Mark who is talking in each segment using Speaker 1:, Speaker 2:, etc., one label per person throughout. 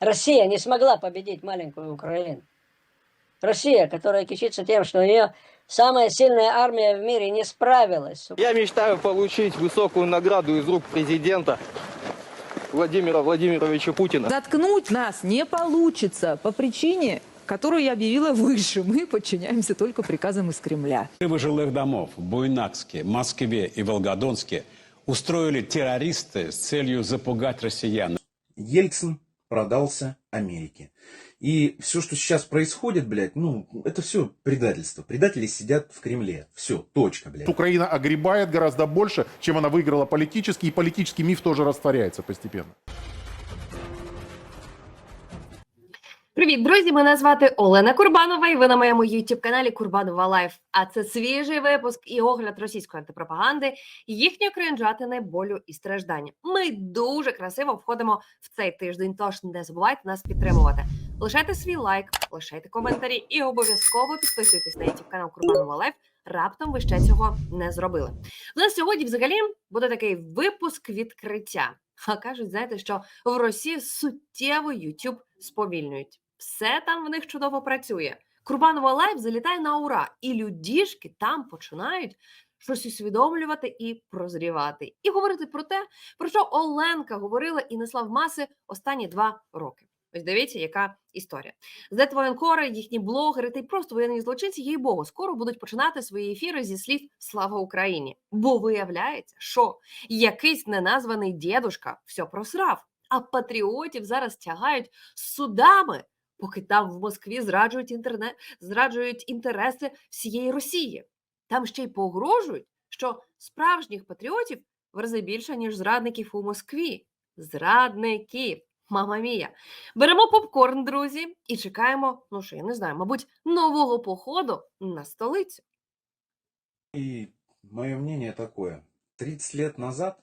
Speaker 1: Россия не смогла победить маленькую Украину. Россия, которая кичится тем, что у нее самая сильная армия в мире, не справилась.
Speaker 2: Я мечтаю получить высокую награду из рук президента Владимира Владимировича Путина.
Speaker 3: Заткнуть нас не получится по причине, которую я объявила выше. Мы подчиняемся только приказам из Кремля.
Speaker 4: Взрывы жилых домов в Буйнакске, Москве и Волгодонске устроили террористы с целью запугать россиян.
Speaker 5: Ельцин продался Америке. И все, что сейчас происходит, блядь, ну, это все предательство. Предатели сидят в Кремле. Все, точка, блядь.
Speaker 6: Украина огребает гораздо больше, чем она выиграла политически, и политический миф тоже растворяется постепенно.
Speaker 7: Привіт, друзі! Мене звати Олена Курбанова, і ви на моєму youtube каналі Курбанова Лайф. А це свіжий випуск і огляд російської антипропаганди, їхньої кринжатини, болю і страждання. Ми дуже красиво входимо в цей тиждень. Тож не забувайте нас підтримувати. Лишайте свій лайк, лишайте коментарі і обов'язково підписуйтесь на youtube канал Курбанова Лайф. Раптом ви ще цього не зробили. У нас сьогодні взагалі буде такий випуск відкриття. А кажуть, знаєте, що в Росії суттєво YouTube сповільнюють. Все там в них чудово працює. Курбанова лайф залітає на ура, і людішки там починають щось усвідомлювати і прозрівати, і говорити про те, про що Оленка говорила і несла в маси останні два роки. Ось дивіться, яка історія. Зет воєнкори, їхні блогери та й просто воєнні злочинці, їй богу, скоро будуть починати свої ефіри зі слів Слава Україні! Бо виявляється, що якийсь неназваний дідушка все просрав, а патріотів зараз тягають судами, поки там в Москві зраджують інтернет, зраджують інтереси всієї Росії. Там ще й погрожують, що справжніх патріотів в рази більше, ніж зрадників у Москві. Зрадників! Мама мія. Беремо попкорн, друзі, і чекаємо, ну що я не знаю, мабуть, нового походу на столицю.
Speaker 5: И мое мнение такое. 30 лет назад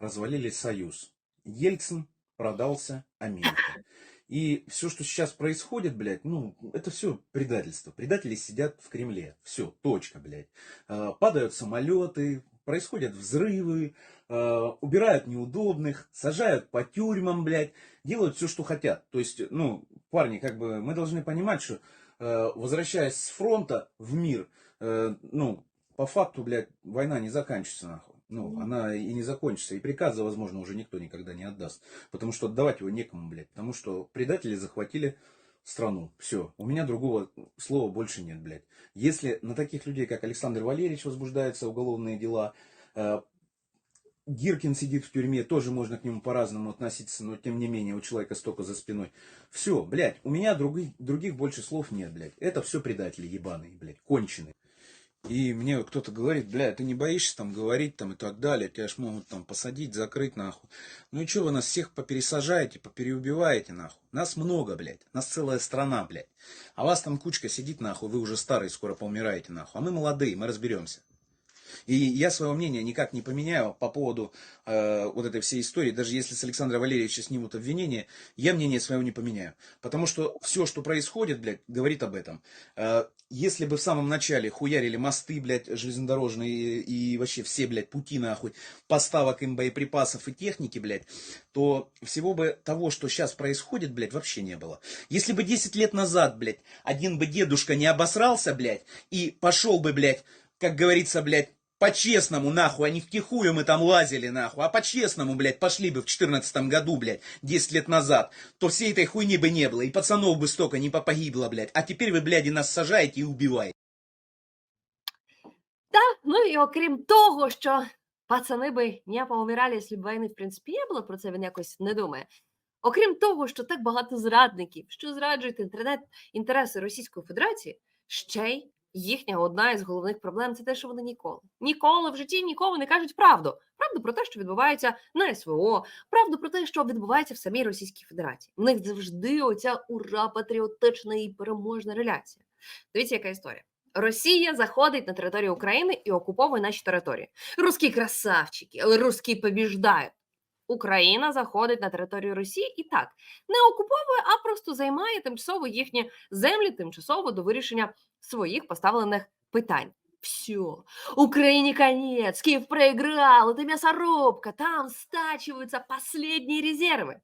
Speaker 5: развалили Союз. Ельцин продался Америке. И все, что сейчас происходит, блядь, ну, это все предательство. Предатели сидят в Кремле. Все, точка, блядь. Э, Падают самолеты, происходят взрывы, э, убирают неудобных, сажают по тюрьмам, блядь, делают все, что хотят. То есть, ну, парни, как бы, мы должны понимать, что э, возвращаясь с фронта в мир, ну, по факту, блядь, война не заканчивается, нахуй. Ну, она и не закончится. И приказа, возможно, уже никто никогда не отдаст. Потому что отдавать его некому, блядь. Потому что предатели захватили страну. Все. У меня другого слова больше нет, блядь. Если на таких людей, как Александр Валерьевич, возбуждаются уголовные дела, э, Гиркин сидит в тюрьме, тоже можно к нему по-разному относиться, но тем не менее у человека столько за спиной. Все, блядь, у меня других, других больше слов нет, блядь. Это все предатели ебаные, блядь, конченые. И мне кто-то говорит, бля, ты не боишься там говорить там и так далее, тебя ж могут там посадить, закрыть нахуй. Ну и что вы нас всех попересажаете, попереубиваете нахуй? Нас много, блядь, нас целая страна, блядь. А вас там кучка сидит нахуй, вы уже старые, скоро поумираете нахуй. А мы молодые, мы разберемся. И я своего мнения никак не поменяю по поводу э, вот этой всей истории. Даже если с Александра Валерьевича снимут обвинение, я мнение своего не поменяю. Потому что все, что происходит, блядь, говорит об этом. Э, если бы в самом начале хуярили мосты, блядь, железнодорожные и, и вообще все, блядь, пути, нахуй, поставок им боеприпасов и техники, блядь, то всего бы того, что сейчас происходит, блядь, вообще не было. Если бы 10 лет назад, блядь, один бы дедушка не обосрался, блядь, и пошел бы, блядь, как говорится, блядь, по-честному, нахуй, а не втихую мы там лазили, нахуй, а по-честному, блядь, пошли бы в 14 году, блядь, 10 лет назад, то всей этой хуйни бы не было, и пацанов бы столько не погибло, блядь. А теперь вы, блядь, и нас сажаете и убиваете.
Speaker 7: Та, ну і окрім того, що пацани би не поумирали, якщо б війни, в принципі, не було, про це він якось не думає. Окрім того, що так багато зрадників, що зраджують інтернет інтереси Російської Федерації, ще й їхня одна із головних проблем це те, що вони ніколи, ніколи в житті нікому не кажуть правду. Правду про те, що відбувається на СВО, правду про те, що відбувається в самій Російській Федерації. У них завжди оця ура патріотична і переможна реляція. Дивіться, яка історія. Росія заходить на територію України і окуповує наші території. Русські красавчики, але русські побіждають. Україна заходить на територію Росії і так не окуповує, а просто займає тимчасово їхні землі, тимчасово до вирішення своїх поставлених питань. Все, Украине конец, Киев проиграл, это мясорубка, там стачиваются последние резервы.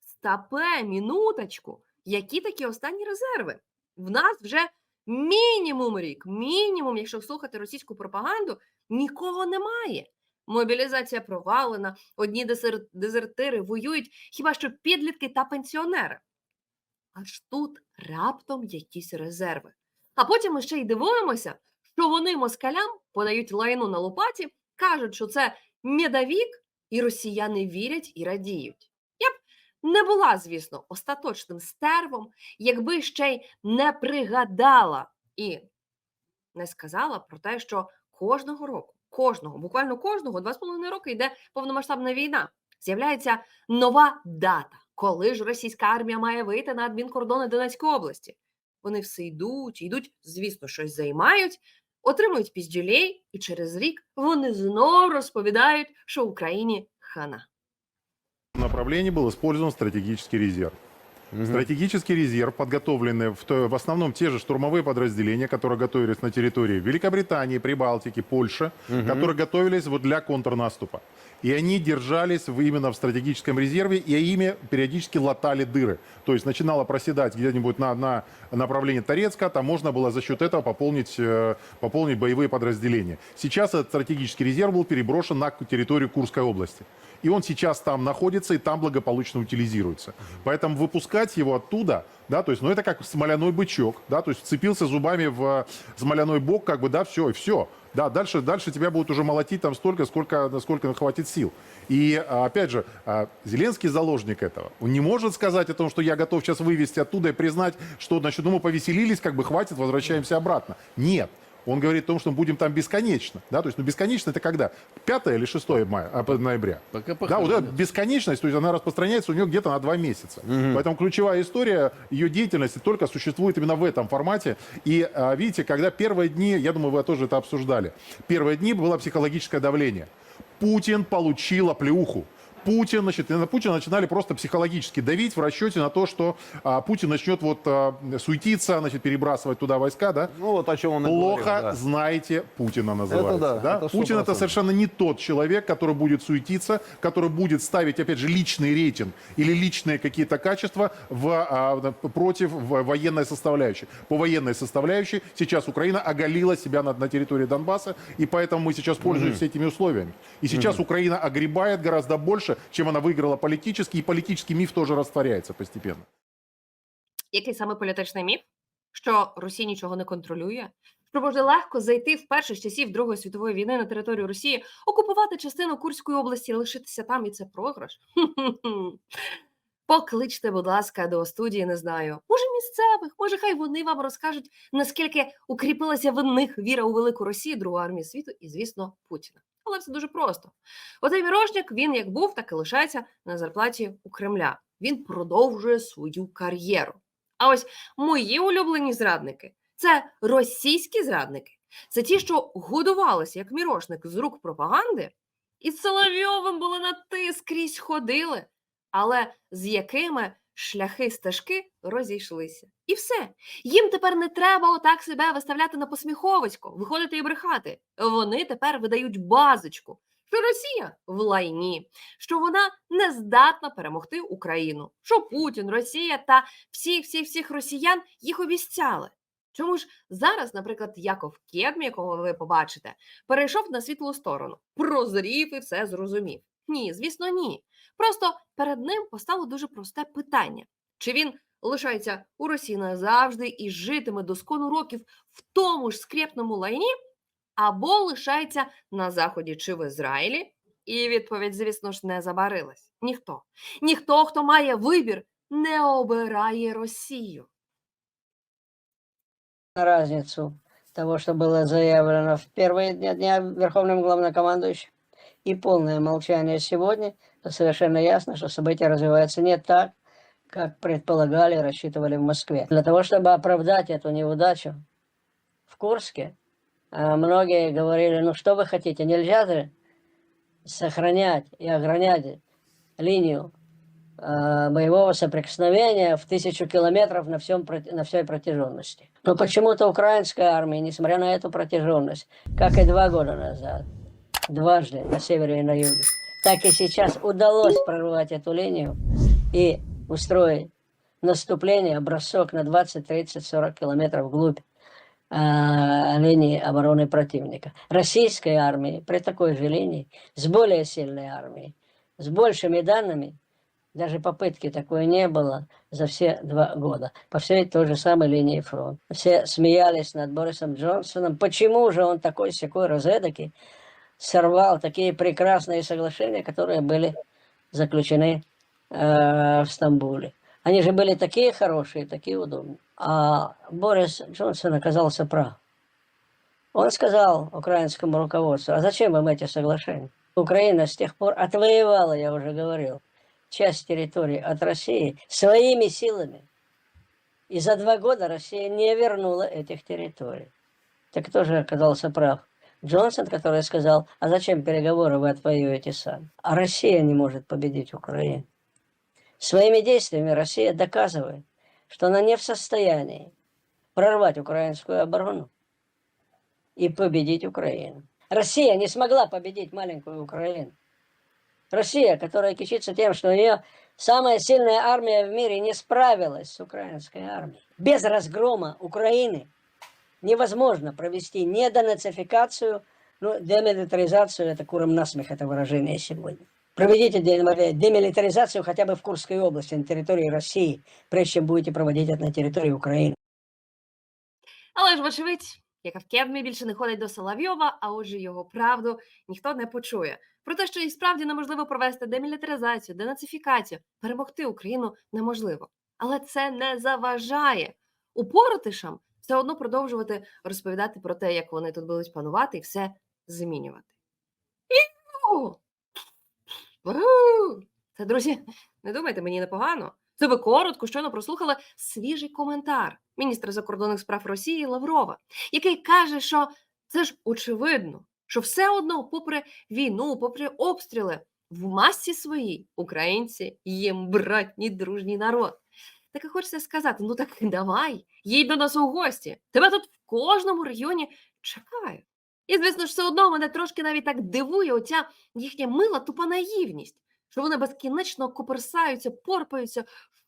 Speaker 7: Стапе, мінуточку. Які такі останні резерви? В нас вже мінімум рік, мінімум, якщо слухати російську пропаганду, нікого немає. Мобілізація провалена, одні дезер- дезертири воюють, хіба що підлітки та пенсіонери. Аж тут раптом якісь резерви. А потім ми ще й дивуємося, що вони москалям подають лайну на лопаті, кажуть, що це медовік, і росіяни вірять і радіють. Я б не була, звісно, остаточним стервом, якби ще й не пригадала і не сказала про те, що кожного року, кожного, буквально кожного, два з половиною роки йде повномасштабна війна. З'являється нова дата, коли ж російська армія має вийти на адмінкордони Донецької області. Вони все йдуть, йдуть, звісно, щось займають, отримують піздюлей, і через рік вони знову розповідають, що Україні хана.
Speaker 6: направлении был использован стратегический резерв. Стратегический резерв, подготовленный в, то- в основном те же штурмовые подразделения, которые готовились на территории Великобритании, Прибалтики, Польши, которые готовились вот для контрнаступа. И они держались именно в стратегическом резерве, и ими периодически латали дыры. То есть начинало проседать где-нибудь на, на направлении Торецка, там можно было за счет этого пополнить, э, пополнить боевые подразделения. Сейчас этот стратегический резерв был переброшен на территорию Курской области. И он сейчас там находится и там благополучно утилизируется. Поэтому выпускать его оттуда, да, то есть, ну это как смоляной бычок, да, то есть вцепился зубами в э, смоляной бок, как бы, да, все, и все. Да, дальше, дальше тебя будут уже молотить там столько, сколько, насколько хватит сил. И, а, опять же, а, Зеленский заложник этого. Он не может сказать о том, что я готов сейчас вывести оттуда и признать, что, значит, ну мы повеселились, как бы хватит, возвращаемся обратно. Нет. Он говорит о том, что мы будем там бесконечно. Да? То есть, ну, бесконечно это когда? 5 или 6 мая, а, ноября?
Speaker 2: Пока
Speaker 6: Да, вот эта бесконечность, то есть она распространяется у нее где-то на два месяца. Поэтому ключевая история ее деятельности только существует именно в этом формате. И а, видите, когда первые дни, я думаю, вы тоже это обсуждали, первые дни было психологическое давление. Путин получил оплеуху. Путин, значит, на Путина начинали просто психологически давить в расчете на то, что а, Путин начнет вот а, суетиться, значит, перебрасывать туда войска, да?
Speaker 2: Ну вот о чем он
Speaker 6: Плохо
Speaker 2: говорил, да.
Speaker 6: знаете Путина называется.
Speaker 2: да, это
Speaker 6: Путин это
Speaker 2: 100%.
Speaker 6: совершенно не тот человек, который будет суетиться, который будет ставить, опять же, личный рейтинг или личные какие-то качества в, а, против военной составляющей. По военной составляющей сейчас Украина оголила себя на, на территории Донбасса, и поэтому мы сейчас пользуемся этими условиями. И сейчас Украина огребает гораздо больше, чем она выиграла политически, и политический миф тоже растворяется постепенно.
Speaker 7: Який саме політичний міф? Що Росія нічого не контролює? Що може легко зайти вперше з часів Другої світової війни на територію Росії, окупувати частину Курської області, лишитися там, і це програш? Покличте, будь ласка, до студії, не знаю. Може, місцевих, може, хай вони вам розкажуть, наскільки укріпилася в них віра у велику Росію, другу армію світу і, звісно, Путіна. Але все дуже просто. Оцей мірошник, він як був, так і лишається на зарплаті у Кремля. Він продовжує свою кар'єру. А ось мої улюблені зрадники це російські зрадники. Це ті, що годувалися як мірошник з рук пропаганди, і Соловйовим були на ти скрізь ходили, але з якими шляхи стежки розійшлися. І все. Їм тепер не треба отак себе виставляти на посміховисько, виходити і брехати. Вони тепер видають базочку, що Росія в лайні, що вона не здатна перемогти Україну, що Путін, Росія та всіх всіх всіх росіян їх обіцяли. Чому ж зараз, наприклад, Яков Кедм, якого ви побачите, перейшов на світлу сторону, прозрів і все зрозумів? Ні, звісно, ні. Просто перед ним постало дуже просте питання: чи він лишається у Росії назавжди і житиме до скону років в тому ж скрепному лайні, або лишається на заході чи в Ізраїлі? І відповідь, звісно ж, не забарилась. Ніхто. Ніхто, хто має вибір, не обирає Росію.
Speaker 1: на разницу того, что было заявлено в первые дни дня Верховным главнокомандующим, и полное молчание сегодня, то совершенно ясно, что события развиваются не так, как предполагали и рассчитывали в Москве. Для того, чтобы оправдать эту неудачу в Курске, а, многие говорили, ну что вы хотите, нельзя же сохранять и огранять линию а, боевого соприкосновения в тысячу километров на, всем, на всей протяженности. Но почему-то украинская армия, несмотря на эту протяженность, как и два года назад, дважды на севере и на юге, так и сейчас удалось прорвать эту линию и устроить наступление, бросок на 20, 30, 40 километров вглубь э, линии обороны противника. Российской армии при такой же линии, с более сильной армией, с большими данными, даже попытки такой не было за все два года. По всей той же самой линии фронта. Все смеялись над Борисом Джонсоном. Почему же он такой секой розедокий сорвал такие прекрасные соглашения, которые были заключены э, в Стамбуле. Они же были такие хорошие, такие удобные. А Борис Джонсон оказался прав. Он сказал украинскому руководству, а зачем вам эти соглашения? Украина с тех пор отвоевала, я уже говорил, часть территории от России своими силами. И за два года Россия не вернула этих территорий. Так кто же оказался прав? Джонсон, который сказал, а зачем переговоры вы отвоюете сами? А Россия не может победить Украину. Своими действиями Россия доказывает, что она не в состоянии прорвать украинскую оборону и победить Украину. Россия не смогла победить маленькую Украину. Россия, которая кичится тем, что у нее самая сильная армия в мире, не справилась с украинской армией. Без разгрома Украины невозможно провести не денацификацию, ну, демилитаризацию, это куром насмех, это выражение сегодня. Проведите демили- демилитаризацию хотя бы в Курской области, на территории России, прежде чем будете проводить это на территории Украины.
Speaker 7: Але ж, вочевидь, яка в Кедмі більше не ходить до Соловйова, а отже, його правду ніхто не почує. Про те, що і справді неможливо провести демілітаризацію, денацифікацію, перемогти Україну неможливо. Але це не заважає упоротишам все одно продовжувати розповідати про те, як вони тут будуть панувати і все змінювати. Це, друзі, не думайте, мені непогано. Це ви коротко щойно прослухали свіжий коментар міністра закордонних справ Росії Лаврова, який каже, що це ж очевидно, що все одно, попри війну, попри обстріли, в масі своїй українці їм братній дружній народ. Так і хочеться сказати: ну так давай, їдь до нас у гості. Тебе тут в кожному регіоні чекають. І, звісно ж, все одно мене трошки навіть так дивує оця їхня мила тупа наївність, що вони безкінечно коперсаються, порпаються,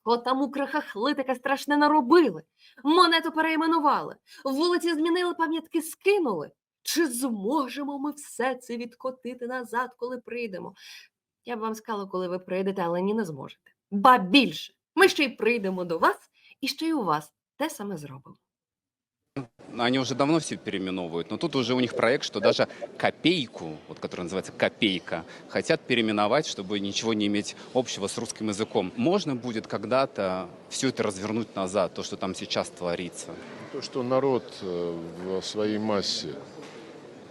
Speaker 7: що там украхахли таке страшне наробили, монету перейменували, вулиці змінили, пам'ятки скинули. Чи зможемо ми все це відкотити назад, коли прийдемо? Я б вам сказала, коли ви прийдете, але ні, не зможете. Ба більше, ми ще й прийдемо до вас, і ще й у вас те саме зробимо.
Speaker 8: Они уже давно все переименовывают, но тут уже у них проект, что даже копейку, вот которая называется копейка, хотят переименовать, чтобы ничего не иметь общего с русским языком. Можно будет когда-то все это развернуть назад, то, что там сейчас творится.
Speaker 9: То, что народ э, в своей массе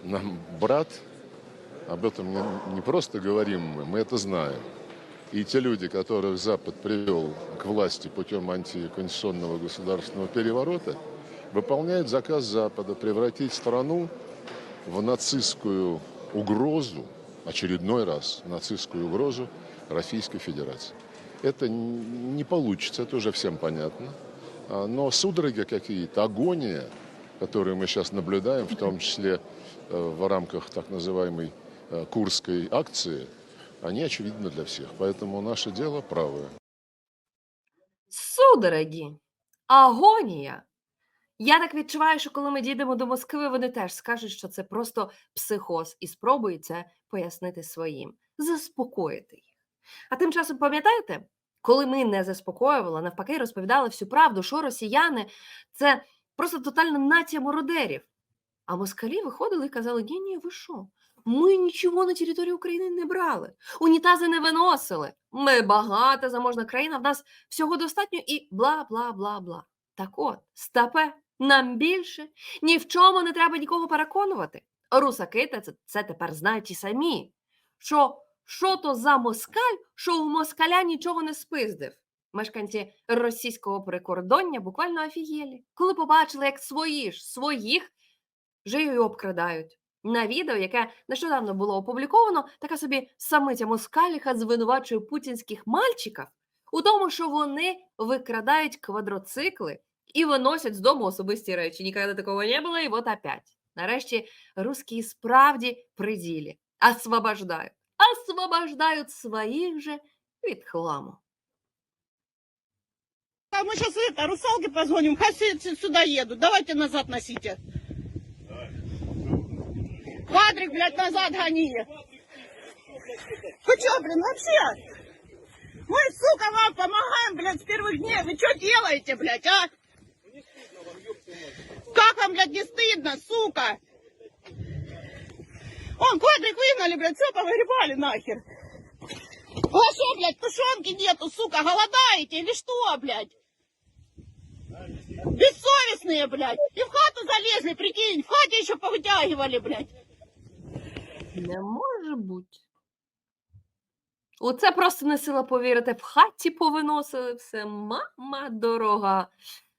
Speaker 9: нам брат, об этом не, не просто говорим мы, мы это знаем. И те люди, которых Запад привел к власти путем антиконституционного государственного переворота, выполняют заказ Запада превратить страну в нацистскую угрозу, очередной раз нацистскую угрозу Российской Федерации. Это не получится, это уже всем понятно. А, Но судороги какие-то, агония, которые мы сейчас наблюдаем, в том числе э, в рамках так называемой э, Курской акции, они очевидны для всех. Поэтому наше дело правое.
Speaker 7: Судороги, агонія. Я так відчуваю, що коли ми дійдемо до Москви, вони теж скажуть, що це просто психоз, і спробують це пояснити своїм, заспокоїти їх. А тим часом, пам'ятаєте, коли ми не заспокоювали, навпаки, розповідали всю правду, що росіяни це просто тотальна нація мародерів. А москалі виходили і казали: ні, ні, ви що? Ми нічого на території України не брали, унітази не виносили. Ми багата заможна країна, в нас всього достатньо і бла бла бла бла. Так от, стапе, нам більше ні в чому не треба нікого переконувати. Русаки це, це тепер знають і самі. Що, що то за москаль, що у москаля нічого не спиздив. Мешканці російського прикордоння буквально офігєлі, коли побачили, як свої ж своїх й обкрадають. На відео, яке нещодавно було опубліковано, така собі самиця москаліха звинувачує путінських мальчиків у тому, що вони викрадають квадроцикли і виносять з дому особисті речі. Ніколи такого не було, і от опять. Нарешті русські справді при ділі. Освобождають. Освобождають своїх же від хламу.
Speaker 10: А мы сейчас это, русалке позвоним, хай все сюда едут. Давайте назад носите. Квадрик, блядь, назад гони. Вы что, блин, вообще? Мы, сука, вам помогаем, блядь, с первых дней. Вы что делаете, блядь, а? Как вам, блядь, не стыдно, сука? Он квадрик выгнали, блядь, все повыгребали нахер. У что, блядь, тушенки нету, сука, голодаете или что, блядь? Бессовестные, блядь. И в хату залезли, прикинь, в хате еще повытягивали, блядь.
Speaker 7: Не може бути. Оце просто не сила повірити. В хаті повиносили все, мама дорога.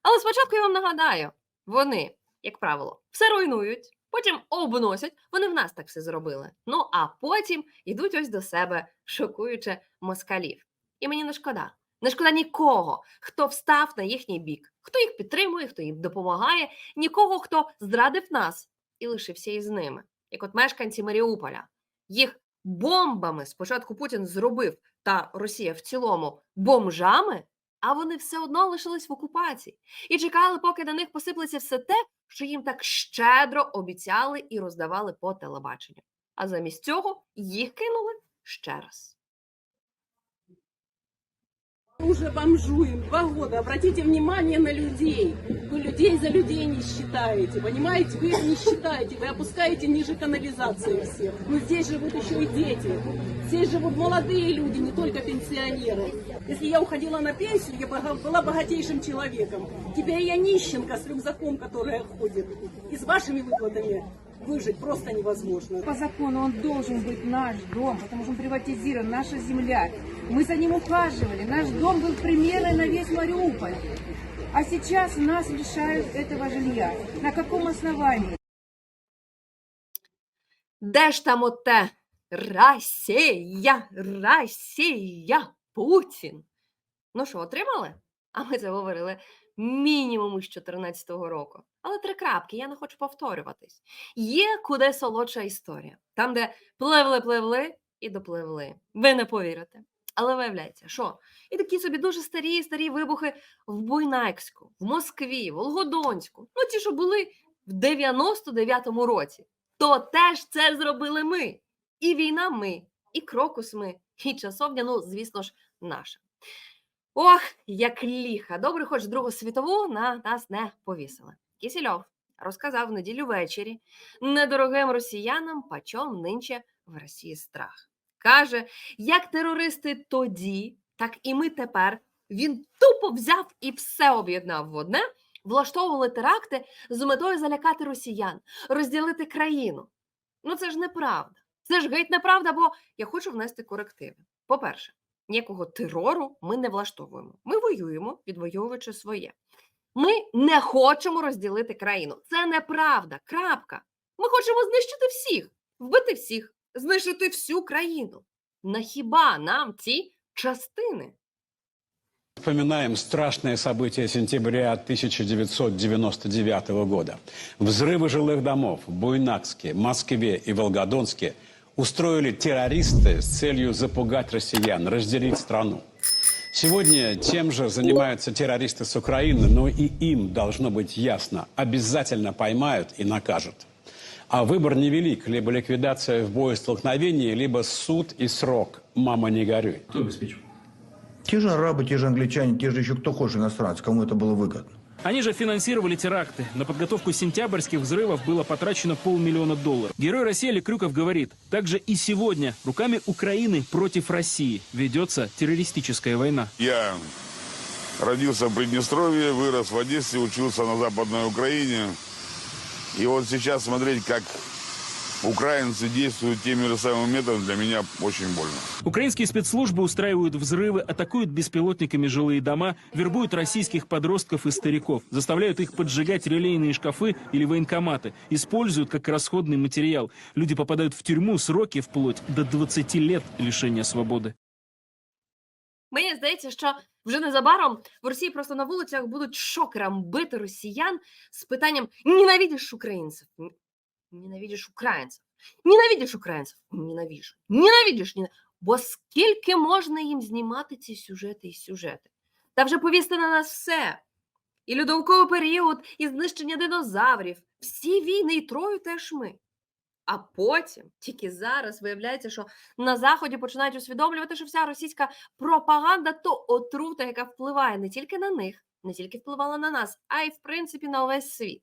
Speaker 7: Але спочатку я вам нагадаю: вони, як правило, все руйнують, потім обносять. Вони в нас так все зробили. Ну а потім йдуть ось до себе, шокуючи москалів. І мені не шкода. Не шкода нікого, хто встав на їхній бік, хто їх підтримує, хто їм допомагає, нікого, хто зрадив нас і лишився із ними як от мешканці Маріуполя. Їх бомбами спочатку Путін зробив та Росія в цілому бомжами, а вони все одно лишились в окупації і чекали, поки на них посиплеться все те, що їм так щедро обіцяли і роздавали по телебаченню. А замість цього їх кинули ще раз.
Speaker 10: Уже бомжуем два года. Обратите внимание на людей. Вы людей за людей не считаете, понимаете? Вы их не считаете, вы опускаете ниже канализации всех. Но здесь живут еще и дети. Здесь живут молодые люди, не только пенсионеры. Если я уходила на пенсию, я была богатейшим человеком. Теперь я нищенка с рюкзаком, которая ходит. И с вашими выплатами выжить просто невозможно.
Speaker 11: По закону он должен быть наш дом, потому что он приватизирован, наша земля. Мы за ним ухаживали. Наш дом был примером на весь Мариуполь. А сейчас нас лишают этого жилья. На каком основании?
Speaker 7: Де ж там оте Росія, Росія, Путін? Ну що, отримали? А ми це говорили мінімум із 2014 року. Але три крапки, я не хочу повторюватись. Є куди солодша історія. Там, де пливли-пливли і допливли. Ви не повірите. Але виявляється, що і такі собі дуже старі старі вибухи в Буйнакську, в Москві, в Волгодонську. Ну, ті, що були в 99-му році то теж це зробили ми. І війна ми, і крокус ми, і часовня, ну, звісно ж, наша. Ох, як ліха. Добре, хоч Другу світову на нас не повісили. Кісільов розказав в неділю ввечері недорогим росіянам, пачом нинче в Росії страх. Каже, як терористи тоді, так і ми тепер. Він тупо взяв і все об'єднав в одне, влаштовували теракти з метою залякати росіян розділити країну. Ну це ж неправда. Це ж геть неправда, бо я хочу внести корективи. По-перше, ніякого терору ми не влаштовуємо. Ми воюємо, відвоюючи своє. Ми не хочемо розділити країну. Це неправда. Крапка. Ми хочемо знищити всіх, вбити всіх, знищити всю країну. На хіба нам ці частини?
Speaker 4: Вспоминаем страшные события сентября 1999 года. Взрывы жилых домов в Буйнакске, Москве и Волгодонске устроили террористы с целью запугать россиян, разделить страну. Сегодня тем же занимаются террористы с Украины, но и им должно быть ясно, обязательно поймают и накажут. А выбор невелик, либо ликвидация в боестолкновении, либо суд и срок. Мама, не горюй.
Speaker 12: Кто обеспечил?
Speaker 13: Те же арабы, те же англичане, те же еще кто хочешь иностранцы, кому это было выгодно.
Speaker 12: Они же финансировали теракты. На подготовку сентябрьских взрывов было потрачено полмиллиона долларов. Герой России Олег Крюков говорит, также и сегодня руками Украины против России ведется террористическая война.
Speaker 9: Я родился в Приднестровье, вырос в Одессе, учился на Западной Украине. И вот сейчас смотреть, как украинцы действуют теми же самыми методами, для меня очень больно.
Speaker 12: Украинские спецслужбы устраивают взрывы, атакуют беспилотниками жилые дома, вербуют российских подростков и стариков, заставляют их поджигать релейные шкафы или военкоматы, используют как расходный материал. Люди попадают в тюрьму, сроки вплоть до 20 лет лишения свободы.
Speaker 7: Мені здається, що вже незабаром в Росії просто на вулицях будуть шокером бити росіян з питанням «Ненавидиш українців? Ненавидиш українців? Ненавидиш українців? Ненавижу. Ненавидиш? Нена... Бо скільки можна їм знімати ці сюжети і сюжети? Та вже повісти на нас все. І льодовковий період, і знищення динозаврів, всі війни і трою теж ми. А потім, тільки зараз, виявляється, що на Заході починають усвідомлювати, що вся російська пропаганда то отрута, яка впливає не тільки на них, не тільки впливала на нас, а й в принципі на увесь світ.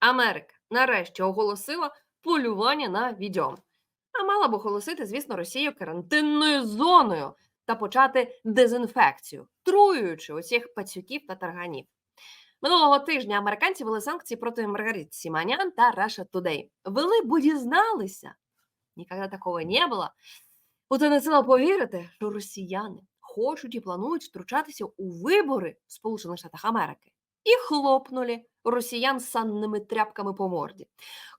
Speaker 7: Америка нарешті оголосила полювання на відьом. А мала б оголосити, звісно, Росію карантинною зоною та почати дезінфекцію, труючи усіх пацюків та тарганів. Минулого тижня американці ввели санкції проти Маргарит Сіманян та Russia Today. Вели, бо дізналися. Ніколи такого не було. Оце не сила повірити, що росіяни хочуть і планують втручатися у вибори в Сполучених Штатах Америки. І хлопнули росіян санними тряпками по морді.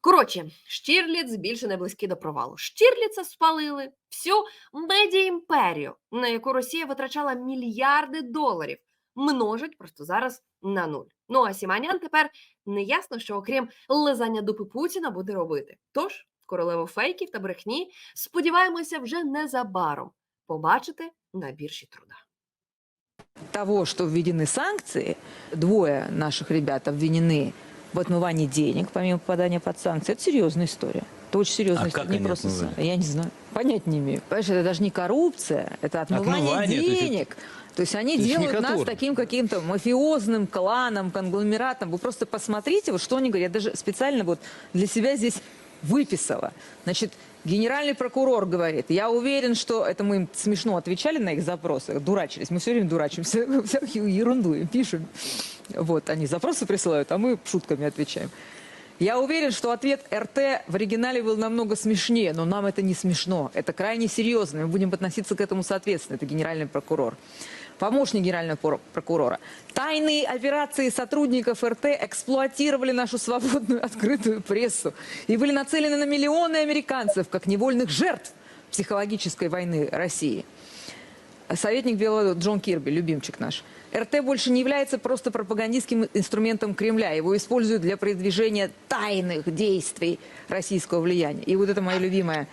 Speaker 7: Коротше, Штірліц більше не близький до провалу. Штірліца спалили всю медіаімперію, на яку Росія витрачала мільярди доларів, множить просто зараз на нуль. Ну а Сіманян тепер не ясно, що окрім лизання дупи Путіна буде робити. Тож, королеву фейків та брехні, сподіваємося, вже незабаром побачити на біржі труда.
Speaker 3: того, что введены санкции, двое наших ребят обвинены в отмывании денег, помимо попадания под санкции, это серьезная история. Это очень серьезная
Speaker 14: А
Speaker 3: история.
Speaker 14: как
Speaker 3: не
Speaker 14: они
Speaker 3: просто
Speaker 14: отмывали?
Speaker 3: са- Я не знаю. Понять не имею. Понимаешь, это даже не коррупция, это отмывание,
Speaker 14: Отмывание, то есть это-
Speaker 3: денег. То есть они
Speaker 14: То есть
Speaker 3: делают нас таким каким-то мафиозным кланом, конгломератом. Вы просто посмотрите, вот что они говорят. Я даже специально вот для себя здесь выписала. Значит, генеральный прокурор говорит, я уверен, что это мы им смешно отвечали на их запросы, дурачились, мы все время дурачимся, всякую ерунду им пишем. Вот, они запросы присылают, а мы шутками отвечаем. Я уверен, что ответ РТ в оригинале был намного смешнее, но нам это не смешно. Это крайне серьезно. Мы будем относиться к этому соответственно. Это генеральный прокурор. Помощник генерального прокурора. Тайные операции сотрудников РТ эксплуатировали нашу свободную открытую прессу и были нацелены на миллионы американцев как невольных жертв психологической войны России. Советник Белого Джон Кирби, любимчик наш. РТ больше не является просто пропагандистским инструментом Кремля. Его используют для продвижения тайных действий российского влияния. И вот это моя любимая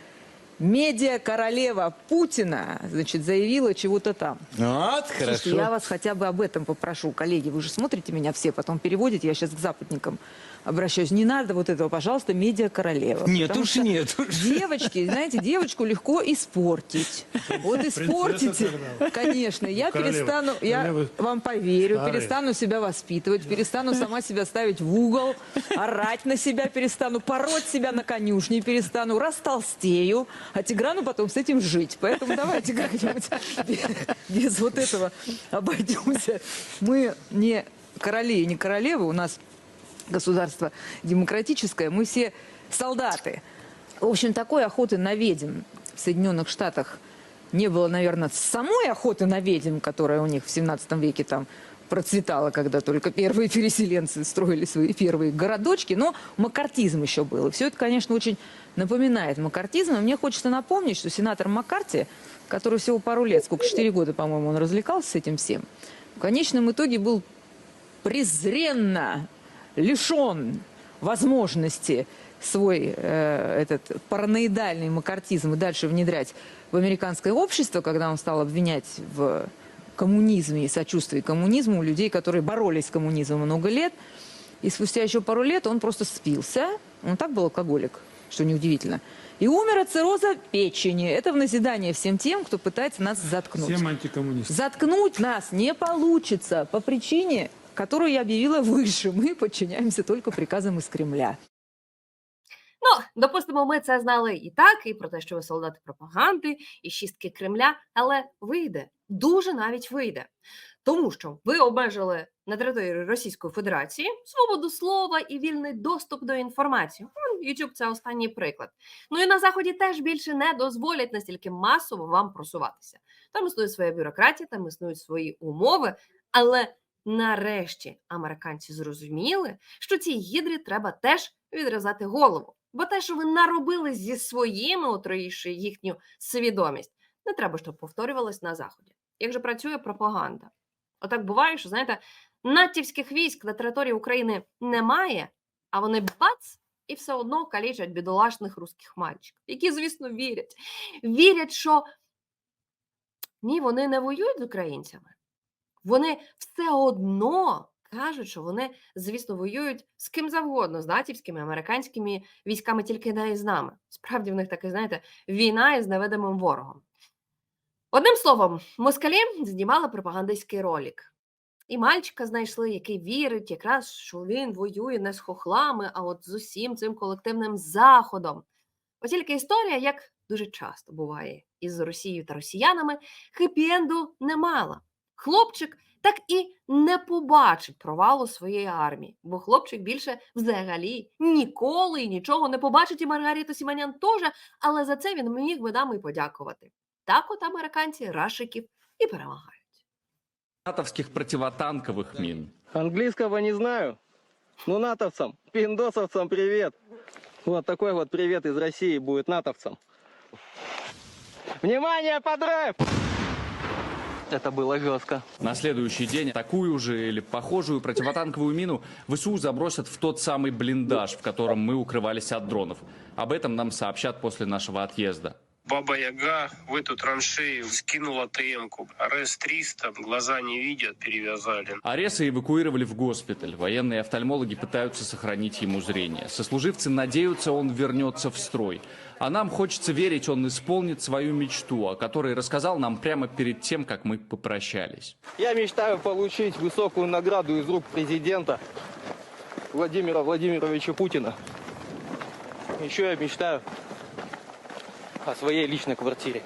Speaker 3: медиа-королева Путина, значит, заявила чего-то там.
Speaker 14: Вот,
Speaker 3: Слушайте, я вас хотя бы об этом попрошу, коллеги. Вы же смотрите меня все, потом переводите. Я сейчас к западникам Обращаюсь. Не надо вот этого, пожалуйста, медиа-королева.
Speaker 14: Нет уж, нет уж.
Speaker 3: Девочки, знаете, девочку легко испортить. Вот испортите. Конечно, я перестану, я вам поверю, перестану себя воспитывать, перестану сама себя ставить в угол, орать на себя перестану, пороть себя на конюшне перестану, растолстею, а Тиграну потом с этим жить. Поэтому давайте как-нибудь без, без вот этого обойдемся. Мы не короли и не королевы, у нас государство демократическое, мы все солдаты. В общем, такой охоты на ведьм в Соединенных Штатах не было, наверное, самой охоты на ведьм, которая у них в 17 веке там процветала, когда только первые переселенцы строили свои первые городочки, но маккартизм еще был. И все это, конечно, очень напоминает маккартизм. И мне хочется напомнить, что сенатор Маккарти, который всего пару лет, сколько, 4 года, по-моему, он развлекался с этим всем, в конечном итоге был презренно лишен возможности свой э, этот параноидальный макартизм и дальше внедрять в американское общество, когда он стал обвинять в коммунизме и сочувствии коммунизму людей, которые боролись с коммунизмом много лет. И спустя еще пару лет он просто спился. Он так был алкоголик, что неудивительно. И умер от цирроза печени. Это в назидание всем тем, кто пытается нас заткнуть.
Speaker 12: Всем антикоммунистам.
Speaker 3: Заткнуть нас не получится по причине, которую я объявила выше. Мы подчиняемся только приказам из Кремля.
Speaker 7: Ну, допустимо, ми це знали і так, і про те, що ви солдати пропаганди, і шістки Кремля, але вийде, дуже навіть вийде. Тому що ви обмежили на території Російської Федерації свободу слова і вільний доступ до інформації. Ну, YouTube – це останній приклад. Ну і на Заході теж більше не дозволять настільки масово вам просуватися. Там існує своя бюрократія, там існують свої умови, але нарешті американці зрозуміли, що цій гідрі треба теж відрізати голову. Бо те, що ви наробили зі своїми, отруївши їхню свідомість, не треба, щоб повторювалось на заході. Як же працює пропаганда? Отак буває, що знаєте, натівських військ на території України немає, а вони бац і все одно калічать бідолашних русських мальчиків, які, звісно, вірять. Вірять, що ні, вони не воюють з українцями. Вони все одно кажуть, що вони, звісно, воюють з ким завгодно, з натівськими, американськими військами, тільки не із нами. Справді в них таке, знаєте, війна із невидимим ворогом. Одним словом, москалі знімали пропагандистський ролик. І мальчика знайшли, який вірить, якраз що він воює не з хохлами, а от з усім цим колективним заходом. От тільки історія, як дуже часто буває із Росією та росіянами, хеппі-енду не мала. Хлопчик так і не побачить провалу своєї армії, бо хлопчик більше взагалі ніколи і нічого не побачить, і Маргариту Сіманян теж, але за це він міг би нам і подякувати. Так от американці рашиків і перемагають.
Speaker 14: натовских противотанковых мин.
Speaker 2: Английского не знаю. Ну, натовцам, пиндосовцам привет. Вот такой вот привет из России будет натовцам. Внимание, подрыв! Это было жестко.
Speaker 14: На следующий день такую же или похожую противотанковую мину ВСУ забросят в тот самый блиндаж, в котором мы укрывались от дронов. Об этом нам сообщат после нашего отъезда.
Speaker 15: Баба Яга в эту траншею скинула ТМ-ку. РС-300, глаза не видят, перевязали.
Speaker 14: Ареса эвакуировали в госпиталь. Военные офтальмологи пытаются сохранить ему зрение. Сослуживцы надеются, он вернется в строй. А нам хочется верить, он исполнит свою мечту, о которой рассказал нам прямо перед тем, как мы попрощались.
Speaker 2: Я мечтаю получить высокую награду из рук президента Владимира Владимировича Путина. Еще я мечтаю о своей личной квартире.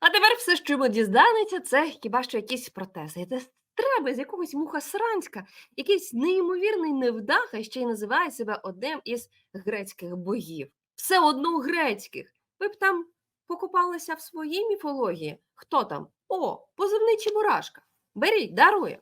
Speaker 7: А тепер все, що ми дізнаємося, це хіба що якісь протези. Це треба з якогось муха Сранська, якийсь неймовірний невдаха, ще й називає себе одним із грецьких богів. Все одно грецьких. Ви б там покупалися в своїй міфології. Хто там? О, позивний Чебурашка. Беріть, дарує.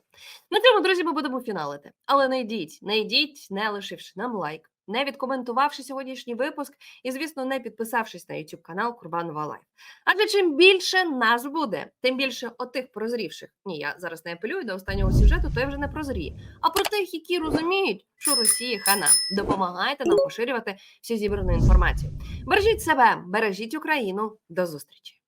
Speaker 7: На цьому, друзі, ми будемо фіналити. Але не йдіть, не йдіть, не лишивши нам лайк, не відкоментувавши сьогоднішній випуск і, звісно, не підписавшись на YouTube канал Курбанова Лайф. Адже чим більше нас буде, тим більше отих прозрівших. Ні, я зараз не апелюю до останнього сюжету, то я вже не прозріє. А про тих, які розуміють, що Росія хана. Допомагайте нам поширювати всю зібрану інформацію. Бережіть себе, бережіть Україну. До зустрічі!